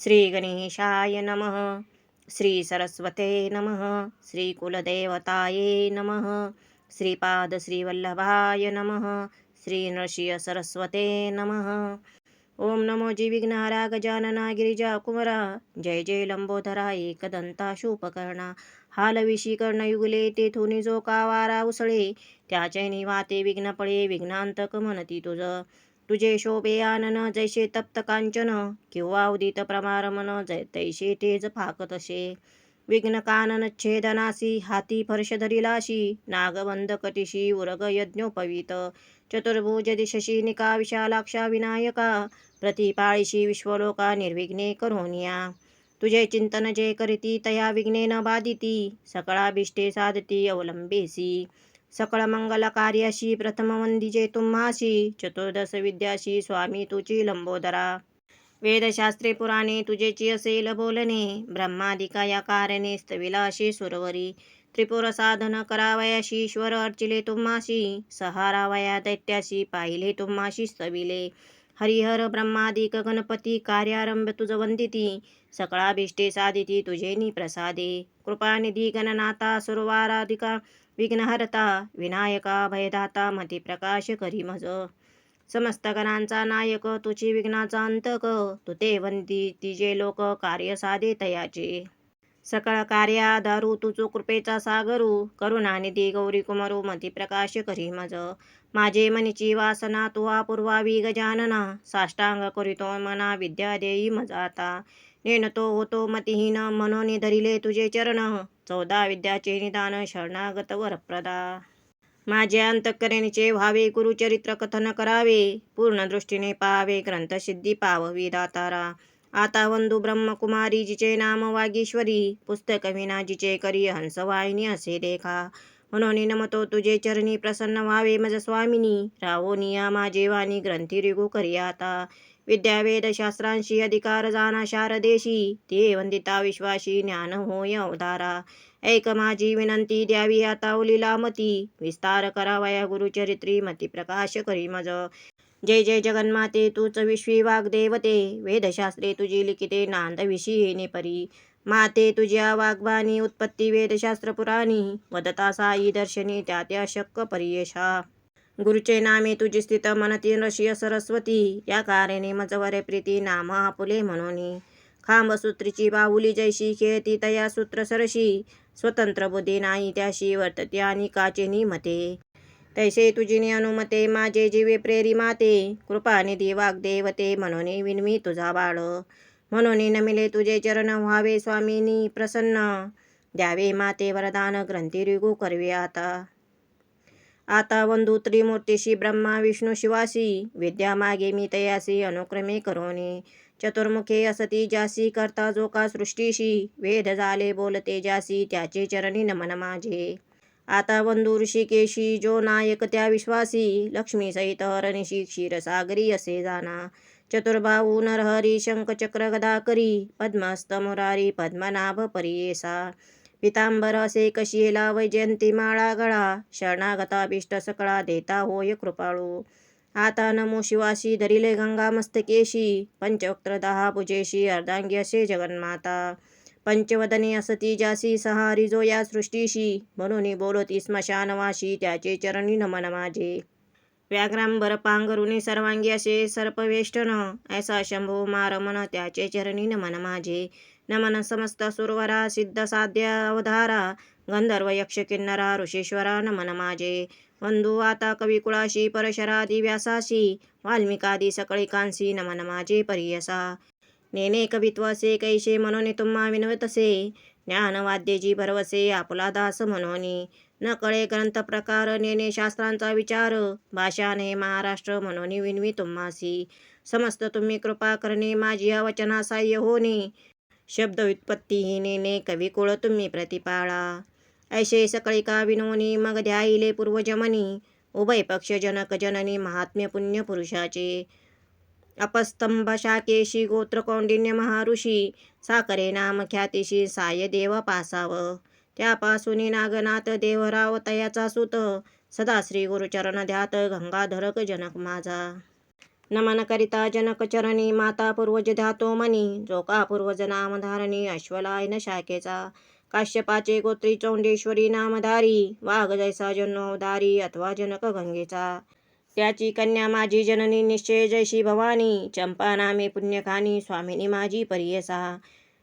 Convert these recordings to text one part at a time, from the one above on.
श्री गणेशाय नमः श्री सरस्वते नमः श्री कुलदेवताये नमः श्रीपाद श्रीवल्लभाय नमः श्री नृसिंह सरस्वते नमः। ओम नमो जी विघ्नहारा गजानना गिरिजा कुमरा जय जय लंबोधरा एकदंता शूपकर्णा हालविशी कर्णयुगले तेथुनी जो कावारा उसळे त्याचे निवाते विघ्न पळे विघ्नांतक म्हणती तुझ। तुझे शोभे आनन जैसे तप्त कांचन किंवा उदित प्रमारमन जै तैसे तेज फाकत असे. विघ्न कानन छेदनासी हाती फर्श धरिलाशी नागबंध कटिशी उरग यज्ञोपवीत. चतुर्भुज दिशशी निका विशालाक्षा विनायका प्रतिपाळीशी विश्वलोका निर्विघ्ने करोनिया तुझे चिंतन जे करीती तया विघ्ने न बाधिती सकळाभिष्टे साधती अवलंबेसी. सकळ मंगल कार्याशी प्रथम वंदिजे तुम्हाशी चतुर्दश विद्याशी स्वामी तुची लंबोदरा वेदशास्त्रे पुराणे तुझेची असेल बोलणे ब्रह्मादिका या कारणे स्तविलाशी सुरवरी। त्रिपुर साधन करावयाशी ईश्वर अर्चिले तुम्हाशी सहारावया दैत्याशी पाहिले तुम्हाशी स्तविले। हरिहर ब्रह्मादिक गणपती कार्यारंभ तुझ वंदिती सकळाभिष्टे साधिती तुझे प्रसादे। कृपानिधी गणनाथा सुरवाराधिका। विघ्नहरता विनायका भयदाता मती प्रकाश करी मज समस्त गणांचा नायक तुझी विघ्नाचा अंतक तू ते वंदी तिजे लोक कार्य साधे तयाचे. सकळ कार्या दारू तुझो कृपेचा सागरू करुणा निधी गौरी कुमारू मती प्रकाश करी मज माझे मनीची वासना तुवा पूर्वावी गजानना साष्टांग करीतो मना विद्या देई मजाता नेणतो होतो मतिहीन मनोनी धरिले तुझे चरण चौदा विद्याचे निदान शरणागत वरप्रदा माझे अंतकरणीचे व्हावे गुरुचरित्र कथन करावे पूर्ण दृष्टीने पाहावे ग्रंथसिद्धी पाववी दातारा आता वंदू ब्रह्मकुमारी जिचे नाम वागीश्वरी पुस्तक विना जिचे करी हंसवाहिनी असे देखा म्हणून नमतो तुझे चरणी प्रसन्न व्हावे मज स्वामिनी रावो निया माझे वाणी ग्रंथी रिगू करी आता विद्या अधिकार जाना शारदेशी ते वंदिता विश्वाशी ज्ञान होय अवधारा ऐक माझी विनंती द्यावी आता उलीला मती विस्तार करावया गुरुचरित्री मती प्रकाश करी मज. जय जय जगन्माते तूच विश्वी वाग्देवते. वेदशास्त्रे तुझी लिखिते नांद विषयीने परी माते तुझ्या वाग्वाणी उत्पत्ती वेदशास्त्र पुराणी वदता साई दर्शनी त्या त्या शक्क परियशा गुरुचे नामे तुझी स्थित मनती रशिय सरस्वती. या कारेने मजवरे प्रीती नाम आपुले म्हणून. खांबसूत्रीची बाहुली जैशी खेळती तया सूत्र सरशी. स्वतंत्र बुद्धी नाही त्याशी वर्तते आणि काचेनी मते तैसे तुझी अनुमते माझे जीवे प्रेरी माते. कृपानिधी वाग्देवते म्हणून विनवी तुझा बाळ. म्हणून नमिले तुझे चरण व्हावे स्वामीनी प्रसन्न. द्यावे माते वरदान ग्रंथी रिगू करवे आता. आता वंदू त्रिमूर्तीशी ब्रह्मा विष्णू शिवासी विद्या मागे मी तयासी अनुक्रमे करोनी चतुर्मुखे असती जासी करता जो का सृष्टीशी वेद झाले बोलते जासी त्याचे चरणी नमन माझे आता वंदू ऋषिकेशी जो नायक त्या विश्वासी लक्ष्मी सहित हरणिशी क्षीरसागरी असे जाना चतुर्भाऊ नरहरी शंखचक्र गदाकरी पद्मस्त मुरारी पद्मनाभ परियेसा पितांबर असे कशियेला वैजयंती माळा गळा शरणागताभिष्ट सकळा देता होय कृपाळू. आता नमो शिवाशी धरिले गंगा मस्तकेशी पंचवक्त्र दहा भुजेशी अर्धांगी असे जगन्माता. पंचवदने असती जासी सहारी जो या सृष्टीशी म्हणून बोलती स्मशानवाशी त्याचे चरणी नमन माझे. व्याघ्रांबर पांघरुणी सर्वांगी असे सर्पवेष्टन ऐसा शंभो मारमन त्याचे चरणी नमन माझे. नमन समस्त सुरवरा सिद्ध साध्य अवधारा गंधर्व यक्ष किन्नरा ऋषीश्वरा नमन माझे बंधू आता कविकुळाशी परशरादी व्यासाशी वाल्मिकादी सकळिकांशी नमन माझे परियसा। नेने कवित्वसे कैसे मनोने तुम्हा विनवतसे ज्ञानवाद्येची भरवसे आपला दास मनोनी। न कळे ग्रंथ प्रकार नेने शास्त्रांचा विचार। भाषाने महाराष्ट्र मनोनी विनवी तुम्हासी। समस्त तुम्ही कृपा करणे माझी वचना साह्य होणे। शब्द व्युत्पत्तीहीने कविकुळ तुम्ही प्रतिपाळा ऐशे सकळिका विनोनी मग ध्याईले पूर्वजमनी उभय पक्ष जनक जननी महात्म्य पुण्य पुरुषाचे अपस्तंभ शाकेशी गोत्र कौंडिन्य महाऋषी साकरे नाम ख्यातीशी साय देव पासाव त्यापासून नागनाथ देवराव तयाचा सुत सदा श्री गुरुचरण ध्यात गंगाधरक जनक माझा नमन करिता जनक चरणी माता पूर्वज धातो मनी जोका पूर्वज नामधारणी अश्वलायन शाखेचा काश्यपाचे गोत्री चौंडेश्वरी नामधारी वाघ जैसा जन्मवधारी अथवा जनक गंगेचा. त्याची कन्या माझी जननी निश्चय जैशी भवानी चंपा नामे पुण्यखानी स्वामिनी माझी परियसा.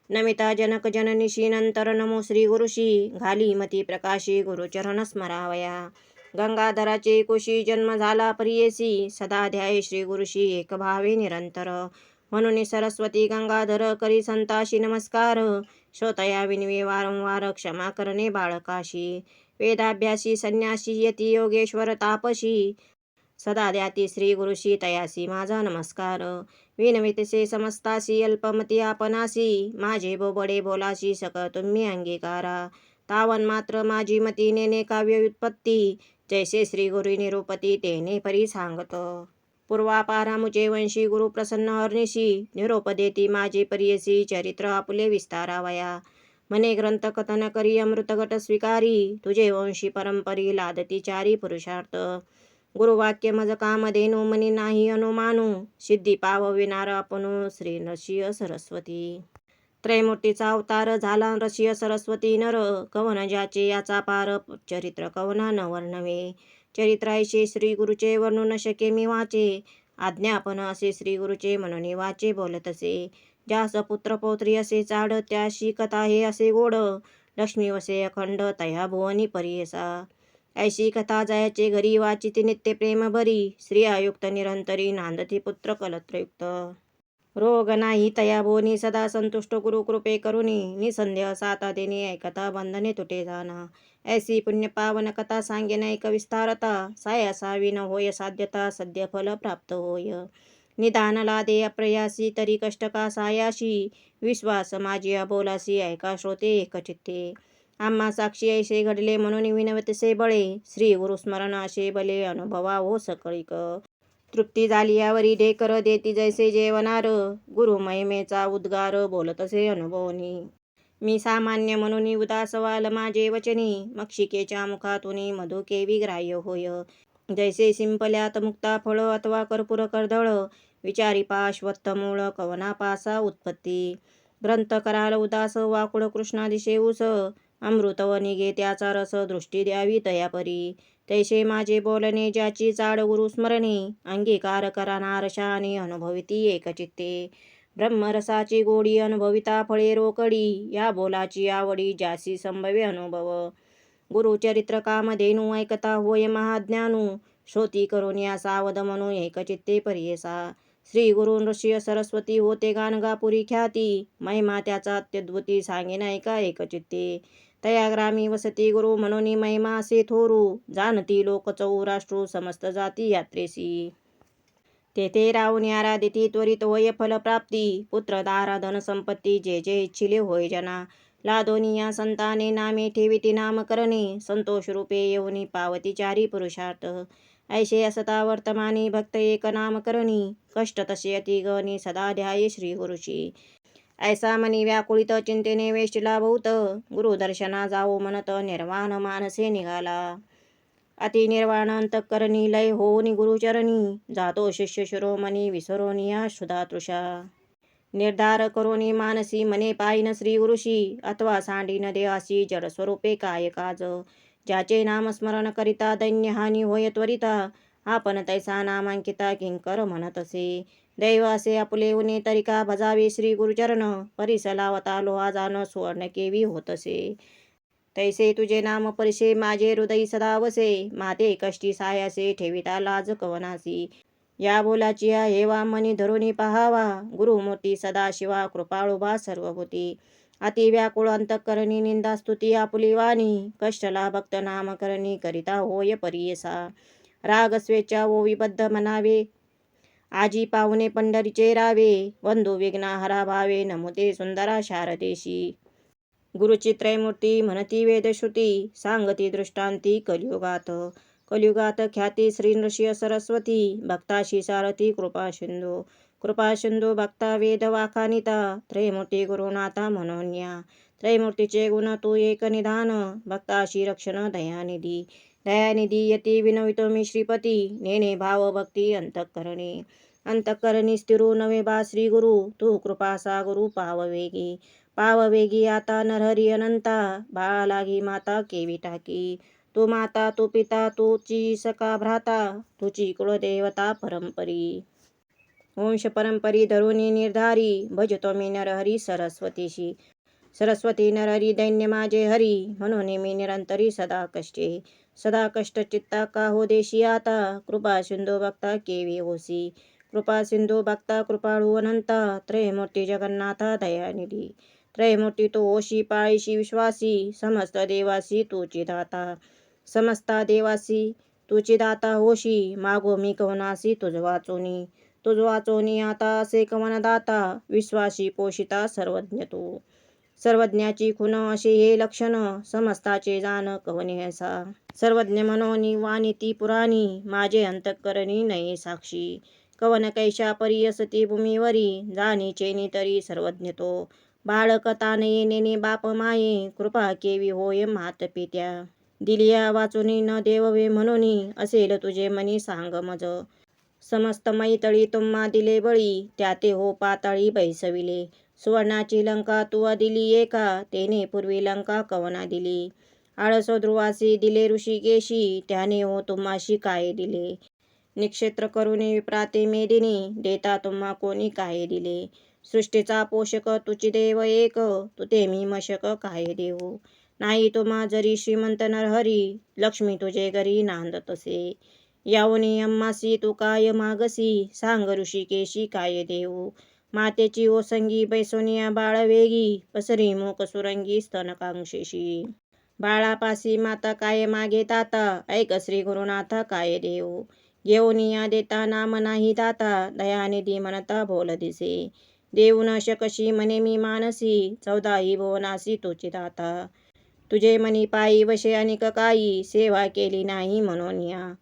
नमिता जनक जननीशी नंतर नमो श्री गुरुशी घाली मती प्रकाशी गुरुचरण स्मरावया. गंगाधराचे कुशी जन्म झाला प्रियसी. सदा ध्याय श्री गुरुशी एक भावे निरंतर. म्हणून सरस्वती गंगाधर करी संताशी नमस्कार. श्रोतया विनवे वारंवार क्षमा करणे बाळकाशी. वेदाभ्यासी संन्यासी यती योगेश्वर तापशी सदा द्याती श्री गुरुशी तयासी माझा नमस्कार. विनवितसे समस्तासी अल्पमती आपणासी. माझे बोबडे बोलाशी सक तुम्ही अंगीकारा. तावन मात्र माझी मती नेने काव्य व्युत्पत्ती. जैसे श्री गुरु निरूपती तेने परी सांगत पूर्वापारा मुझे वंशी गुरु प्रसन्न हर्निशी निरोप देती माझे परियसी चरित्र आपुले विस्तारावया. मने ग्रंथ कथन करी अमृतगट स्वीकारी तुझे वंशी परंपरी लादती चारी पुरुषार्थ. गुरुवाक्य मज कामधेनु मनी नाही अनुमानू सिद्धी पावविनार आपणू श्री नशिय सरस्वती. त्रैमूर्तीचा अवतार झाला रसिय सरस्वती नर. कवन ज्याचे याचा पार चरित्र कवनान न वर्णवे चरित्रायचे श्री गुरुचे वर्णू न शके मी वाचे. आज्ञापन असे श्री गुरुचे म्हणून वाचे बोलतसे ज्यास पुत्र पौत्री असे चाड त्याशी कथा हे असे गोड. लक्ष्मी वसे अखंड तया भुवनी परियसा. ऐशी कथा जायचे घरी वाचिती नित्य प्रेम श्री स्त्रियायुक्त निरंतरी नांदती पुत्र कलत्रयुक्त. रोग नाही तया बोनी सदा संतुष्ट गुरु कृपे करुनी निसंदेह साता देणे ऐकता बंधने तुटे जाना। ऐसी पुण्य पावन कथा सांगेन ऐक विस्तारता सायासा विन न होय साध्यता सद्य फल प्राप्त होय। निदान लादे अप्रयासी तरी कष्ट का सायाशी विश्वास माझी अबोलासी ऐका श्रोते एकचित्ते आम्हा साक्षी ऐसे घडले म्हणून विनवतसे बळे श्री गुरुस्मरण असे बले अनुभवा हो सकळीक। तृप्ती झाली यावरी ढेकर देती जैसे जेवणार. गुरु महिमेचा उद्गार बोलत असे अनुभवनी. मी सामान्य म्हणून उदास वाल माझे वचनी. मक्षिकेच्या मुखातून मधुकेवी ग्राह्य होय. जैसे सिंपल्यात मुक्ता फळ अथवा कर्पूर कर्दळ. विचारी पाश्वत्थ मूळ कवना पासा उत्पत्ती. ग्रंथ कराल उदास वाकुळ कृष्णादिशे उस अमृत निगे त्याचा रस दृष्टी द्यावी तयापरी. तैसे माझे बोलणे ज्याची चाड गुरुस्मरणे अंगीकार करणार शाने अनुभविती एकचित्ते. ब्रह्मरसाची गोडी अनुभविता फळे रोकडी या बोलाची आवडी ज्यासी संभवे अनुभव. गुरुचरित्र कामधेनु ऐकता होय महाज्ञानू श्रोती करून या सावध म्हणू एकचित्ते परियसा. श्री गुरु नृसिंह सरस्वती होते गानगापुरी ख्याती महिमा त्याचा अत्यद्भुती सांगेन ऐका एकचित्ते. तया ग्रामी वसती गुरु म्हणून महिमा असे थोरू जाणती लोक चौराष्ट्रू समस्त जाती यात्रेसी तेथे राहून आराधिती त्वरित होय फलप्राप्ती पुत्र दारा धन संपत्ती जे जे इच्छिले होय जना लादोनिया संताने नामे ठेविती नामकरणे संतोष रूपे येऊनी पावती चारी पुरुषार्थ ऐशे असता वर्तमानी भक्त एक नामकरणी कष्ट तसे अति गणी सदा ध्याये श्री गुरुची ऐसा मनी व्याकुळित चिंतेने वेष्टीला बहुत गुरुदर्शना जाओ म्हणत निर्वाण मानसे निघाला। अति निर्वाण अंतकरणी लय होनी गुरुचरणी जातो शिष्य शिरोमणी विसरोनिया शुधा तृषा। निर्धार करोनी मानसी मने पायीन श्री गुरुशी अथवा सांडीन देवासी जड स्वरूपे काय काज। ज्याचे नामस्मरण करिता दैन्यहानी होय त्वरिता आपण तैसा नामांकिता किंकर म्हणत असे दैव असे आपले उने तरिका भजावे श्री गुरुचरण परिसलावता लोहा जाण सुवर्ण केवी होतसे. तैसे तुझे नाम परिसे माझे हृदय सदावसे माते कष्टी सायासे ठेविता लाज कवनासी. या बोलाची हेवा मनी धरुणी पहावा. गुरुमूर्ती सदाशिवा कृपाळुभा सर्वभूती. अति व्याकुळ अंतकरणी निंदा स्तुती आपुली वाणी. कष्टला भक्त नामकरणी करिता होय परियसा. राग स्वेच्छा वो विबद्ध म्हणावे आजी पाहुणे पंढरीचे रावे बंधू विघ्ना हरा भावे नमुते सुंदरा शारदेशी. गुरुची त्रयमूर्ती म्हणती वेदश्रुती सांगती दृष्टांती कलियुगात. कलियुगात ख्याती श्री नृसिंह सरस्वती भक्ताशी सारथी कृपा सिंधू. कृपा सिंधू भक्ता वेद वाखानिता त्रयमूर्ती गुरुनाथा म्हणून त्रयमूर्तीचे गुण तू एक निधान भक्ताशी रक्षण दयानिधी. दयानिधी यती विनवितो मी श्रीपती। नेणे भाव भक्ती अंतःकरणे अंतःकरणी स्थिरो नवे बा श्री गुरु तू कृपा सागुरु पाववेगी। पाववेगी आता नरहरी अनंता बाळा लागी माता केवी टाकी। तू माता तू पिता तूची सका भ्राता। तुची कुळदेवता परंपरी। वंश परंपरी धरुणी निर्धारी। भजतो मी नरहरी सरस्वतीशी। सरस्वती नरहरी दैन्य माझे हरी। म्हणून मी निरंतरी सदा कष्टे। सदा कष्ट चित्ता का हो देशी आता? कृपा सिंधू भक्ता केवी होसी कृपा सिंधू भक्ता कृपाळू अनंता. त्रयमूर्ती जगन्नाथा दयानिधी. त्रयमूर्ती तो ओशी पाळीशी विश्वासी. समस्त देवासी तुची दाता. समस्ता देवासी तुची दाता होशी मागो मी कवनासी तुझ वाचोनी तुझ वाचोनी आता असे कवन दाता. विश्वासी पोषिता सर्वज्ञ तू. सर्वज्ञाची खुन असे हे लक्षण. समस्ताचे जाण कवने असा सर्वज्ञ मनोनी वाणी ती पुराणी माझे अंतःकरणी नये साक्षी. कवन कैशा परी असती भूमीवरी जाणी चेनी तरी सर्वज्ञ तो. बाळक तानये नेने बाप माये कृपा केवी होय मात पित्या. दिलिया वाचुनी न देववे म्हणूनी असेल तुझे मनी सांग मज. समस्त मैतळी तुम्हा दिले बळी त्या ते हो पाताळी बैसविले. सुवर्णाची लंका तुवा दिली एका तेने पूर्वी लंका कवना दिली. आळसो ध्रुवासी दिले ऋषिकेशी त्याने हो तुम्हाशी काय दिले? निक्षेत्र करुणी विप्राते मेदिनी देता तुम्हा कोणी काय दिले? सृष्टीचा पोषक तुची देव एक तुते मी मशक काय देऊ नाही तुम्हा जरी श्रीमंत नरहरी लक्ष्मी तुझे घरी नांदतसे यावनी अम्मासी तू काय मागसी? सांग ऋषिकेशी काय देऊ मातेची ओसंगी बैसोनिया बाळवेगी पसरी मोक सुरंगी स्तनकांक्षेशी. बाळापासी माता काय मागे ताता ऐक श्री गुरुनाथ काय देऊ? घेऊनिया देता नाम नाही दाता दयानिधी म्हणता बोल दिसे. देऊ न शकशी मने मी मानसी? चौदाही भुवनासी तुझी दाता. तुझे मनी पायी वशे अनेक काही सेवा केली नाही म्हणून या.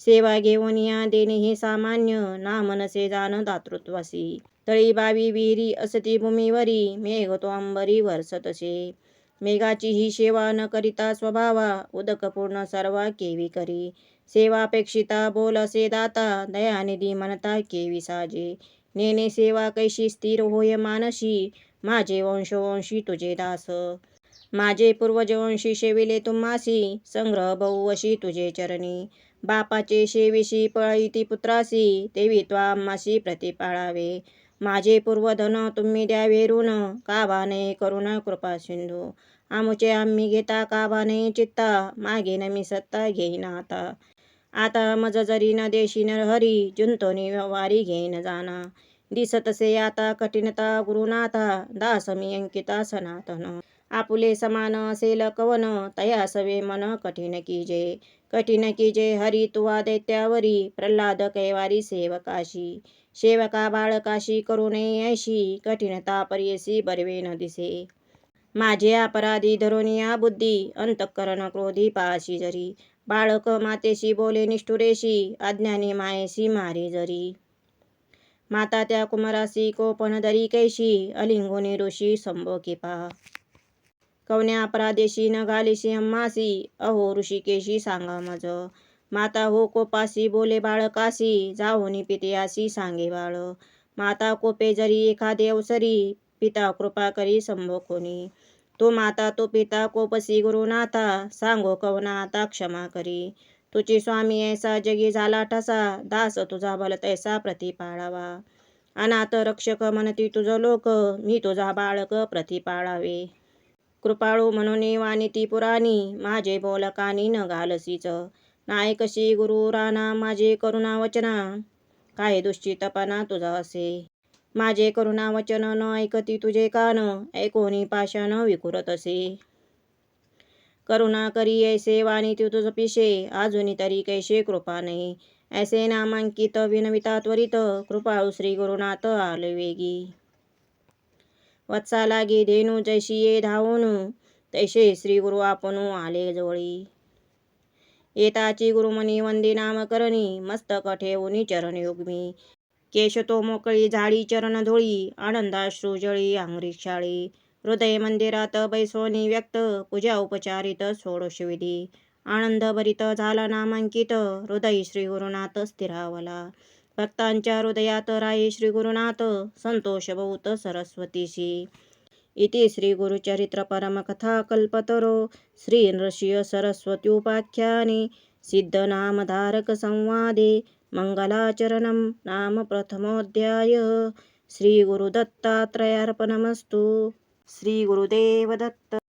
सेवा घेऊन या देणे हे सामान्य. ना मनसे जाण दातृत्वासी. तळी बावी विहिरी असती भूमीवरी. मेघ तो अंबरी वरसतसे मेघाची ही सेवा न करिता स्वभावा उदक पूर्ण सर्वा केवी करी. सेवापेक्षिता बोल असे दाता दयानिधी म्हणता केवी साजे. नेने सेवा कैशी स्थिर होय मानशी माझे वंशवंशी तुझे दास. माझे पूर्वजवंशी शेविले तुम्हासी संग्रह बहुवशी तुझे चरणी. बापाचे शेविशी पळईती पुत्रासी देवी त्वा आम्हासी प्रतिपाळावे. माझे पूर्वधन तुम्ही द्यावे ऋण काबाने करुण कृपा सिंधू? आमुचे आम्ही घेता काबाने चित्ता? मागेन न मी सत्ता घेईन आता. आता मज जरी न देशी न हरी जुंतोनी व्यवहारी घेईन जाना. दिसतसे आता कठीणता गुरुनाथा दास मी अंकिता सनातन. आपुले समान असेल कवन तया सवे मन कठीण कीजे. कठीण कीजे हरी तुवा दैत्यावरी प्रल्हाद कैवारी सेवकाशी. सेवका बाळकाशी करुणे ऐशी कठीणता पर्यसी बरवे न दिसे. माझे अपराधी धरुनिया बुद्धी अंतःकरण क्रोधी पाशी जरी. बाळक मातेशी बोले निष्ठुरेशी अज्ञानी मायेशी मारे जरी. माता त्या कुमारासी कोपन दरी कैशी अलिंगोनी ऋषी संभो किपा. कवन्या अपराधेशी न घालीशी अम्मासी अहो ऋषिकेशी सांगा मज. माता हो कोपासी बोले बाळकासी जाऊनी पितयासी सांगे बाळ. माता कोपे जरी एखादे अवसरी पिता कृपा करी संभोकोनी तो माता तो पिता कोपसी गुरुनाथा सांगो कवना आता क्षमा करी. तुझी स्वामी ऐसा जगी झाला ठसा दास तुझा बल तैसा प्रतिपाळावा. अनाथ रक्षक म्हणती तुझं लोक मी तुझा बाळक प्रतिपाळावे. कृपाळू म्हणून वाणिती पुराणी माझे बोलकानी न घालसीच. नाय कशी गुरु राणा माझे करुणा वचना. काय दुश्चितपणा तुझा असे. माझे करुणा वचन न ऐकती तुझे कान ऐकोनी पाषाण विकुरत असे. करुणा करी ऐसे वाणी तू तुझ पिशे अजूनी तरी कैसे कृपा नाही. ऐसे नामांकित विनविता त्वरित कृपाळू श्री गुरुनाथ आले वेगी. वत्सा लागी धेनू जैशी ये धावून तैसे श्री गुरु आपण आले जवळी येताची गुरुमनी वंदे नामकरणी मस्तक ठेवूनी चरण युग्मी. केश तो मोकळी झाडी चरण धुळी आनंदाश्रू जळी आंगरीक्षाळी हृदय मंदिरात बैसोनी व्यक्त पूजा उपचारित षोडशविधी आनंद भरित झाला नामांकित हृदय श्री गुरुनाथ स्थिरावला. भक्तांच्या हृदयात राई श्री गुरुनाथ संतोष बहुत सरस्वतीशी. इति श्रीगुरुचरित्रपरमकथाकल्पतरो गुरुचरित्र परमकथा कल्पतरो श्री सरस्वत्युपाख्याने सिद्धनामधारक संवादे नाम प्रथमोऽध्यायः श्रीगुरुदत्तात्रयार्पणमस्तु। श्रीगुरुदेवदत्त।